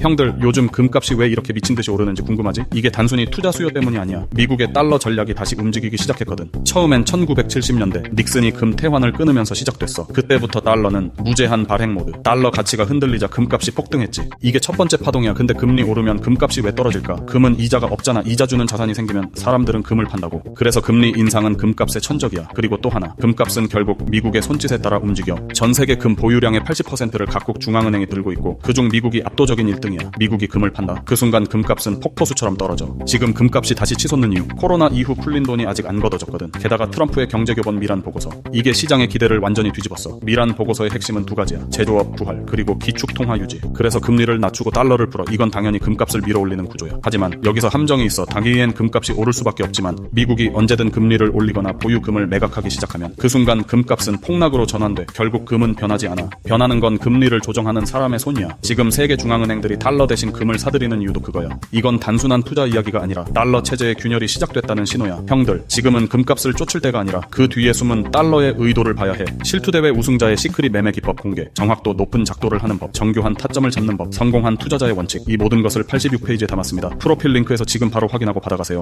형들 요즘 금값이 왜 이렇게 미친 듯이 오르는지 궁금하지? 이게 단순히 투자 수요 때문이 아니야. 미국의 달러 전략이 다시 움직이기 시작했거든. 처음엔 1970년대 닉슨이 금 태환을 끊으면서 시작됐어. 그때부터 달러는 무제한 발행 모드. 달러 가치가 흔들리자 금값이 폭등했지. 이게 첫 번째 파동이야. 근데 금리 오르면 금값이 왜 떨어질까? 금은 이자가 없잖아. 이자 주는 자산이 생기면 사람들은 금을 판다고. 그래서 금리 인상은 금값의 천적이야. 그리고 또 하나. 금값은 결국 미국의 손짓에 따라 움직여. 전 세계 금 보유량의 80%를 각국 중앙은행이 들고 있고 그중 미국이 압도적인 1등 이야. 미국이 금을 판다. 그 순간 금값은 폭포수처럼 떨어져. 지금 금값이 다시 치솟는 이유. 코로나 이후 풀린 돈이 아직 안 걷어졌거든. 게다가 트럼프의 경제교본 미란 보고서. 이게 시장의 기대를 완전히 뒤집었어. 미란 보고서의 핵심은 두 가지야. 제조업 부활 그리고 기축 통화 유지. 그래서 금리를 낮추고 달러를 풀어. 이건 당연히 금값을 밀어올리는 구조야. 하지만 여기서 함정이 있어. 당기엔 금값이 오를 수밖에 없지만 미국이 언제든 금리를 올리거나 보유금을 매각하기 시작하면 그 순간 금값은 폭락으로 전환돼. 결국 금은 변하지 않아. 변하는 건 금리를 조정하는 사람의 손이야. 지금 세계 중앙은행들이 달러 대신 금을 사들이는 이유도 그거야. 이건 단순한 투자 이야기가 아니라 달러 체제의 균열이 시작됐다는 신호야. 형들, 지금은 금값을 쫓을 때가 아니라 그 뒤에 숨은 달러의 의도를 봐야 해. 실투대회 우승자의 시크릿 매매 기법 공개, 정확도 높은 작도를 하는 법, 정교한 타점을 잡는 법, 성공한 투자자의 원칙, 이 모든 것을 86페이지에 담았습니다. 프로필 링크에서 지금 바로 확인하고 받아가세요.